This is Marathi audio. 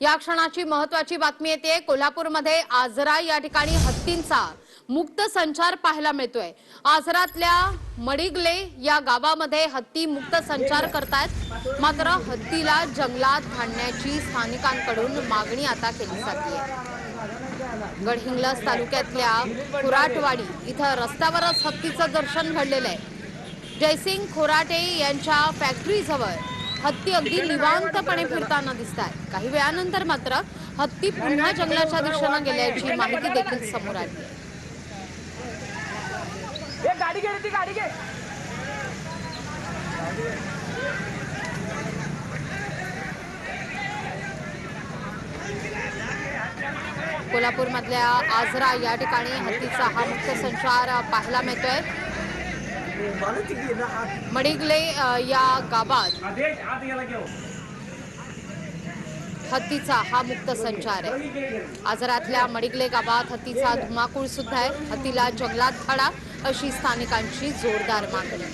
या क्षणाची महत्वाची बातमी येते. कोल्हापूरमध्ये आजरा या ठिकाणी हत्तींचा मुक्त संचार पाहायला मिळतोय. आजरातल्या मडिगले या गावामध्ये हत्ती मुक्त संचार करतायत. मात्र हत्तीला जंगलात घालण्याची स्थानिकांकडून मागणी आता केली जाते. गडहिंग्लज तालुक्यातल्या खुराटवाडी इथं रस्त्यावरच हत्तीचं दर्शन घडलेलं आहे. जयसिंग खोराटे यांच्या फॅक्टरीजवळ हत्ती अगदी निवांतपणे फिरताना दिसत आहेत काही वेळानंतर मात्र हत्ती पुन्हा जंगलाच्या दिशेनं गेल्याची माहिती देखील समोर आली. कोल्हापूरमधल्या आजरा या ठिकाणी हत्तीचा हा मुक्त संचार पाहायला मिळतोय. मडिगले या गावात हत्तीचा हा मुक्त संचार आहे. आजरातल्या मडिगले गावात हत्तीचा धुमाकूळ सुद्धा आहे. हत्तीला जंगलात धाडा अशी स्थानिकांची जोरदार मागणी.